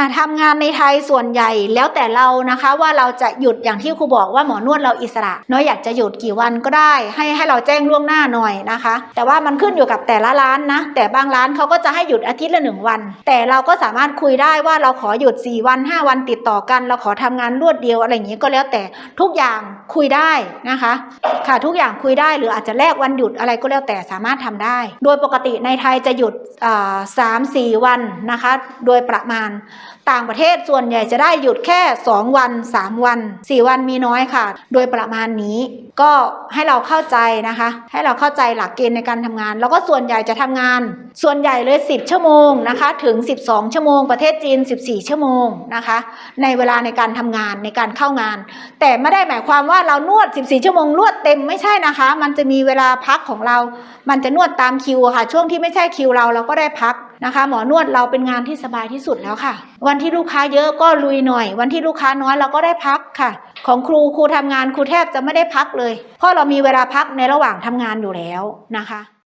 อ่าทำงานในไทยส่วนใหญ่แล้วแต่เรานะคะว่าเราจะหยุดอย่างที่ครูบอกว่าหมอนวดเราอิสระเนาะอยากจะหยุดกี่วันก็ได้ ให้ให้เราแจ้งล่วงหน้าหน่อยนะคะ แต่ว่ามันขึ้นอยู่กับแต่ละร้านนะ แต่บางร้านเขาก็จะให้หยุดอาทิตย์ละหนึ่งวัน แต่เราก็สามารถคุยได้ว่าเราขอหยุด 4 วัน 5 วันติดต่อกัน เราขอทำงานรวดเดียวอะไรอย่างนี้ก็แล้วแต่ทุกอย่างคุยได้นะคะ ค่ะทุกอย่างคุยได้หรืออาจจะแลกวันหยุดอะไรก็แล้วแต่สามารถทำได้ โดยปกติในไทยจะหยุดสามสี่วันนะคะ โดยประมาณต่างประเทศส่วนใหญ่จะได้หยุดแค่ 2 วัน 3 วัน 4 วันมีน้อยค่ะ โดยประมาณนี้ก็ให้เราเข้าใจนะคะ ให้เราเข้าใจหลักเกณฑ์ในการทำงาน แล้วก็ส่วนใหญ่จะทำงาน ส่วนใหญ่เลย 10 ชั่วโมงนะคะ ถึง 12 ชั่วโมง ประเทศจีน 14 ชั่วโมงนะคะ ในเวลาในการทำงานในการเข้างาน แต่ไม่ได้หมายความว่าเรานวด 14 ชั่วโมงนวดเต็มไม่ใช่นะคะ มันจะมีเวลาพักของเรา มันจะนวดตามคิวค่ะ ช่วงที่ไม่ใช่คิวเราเราก็ได้พักนะคะ หมอนวดเราเป็นงานที่สบายที่สุดแล้วค่ะวันที่ลูกค้าเยอะก็ลุยหน่อย วันที่ลูกค้าน้อยเราก็ได้พักค่ะ ของครูครูทำงานครูแทบจะไม่ได้พักเลย เพราะเรามีเวลาพักในระหว่างทำงานอยู่แล้วนะคะ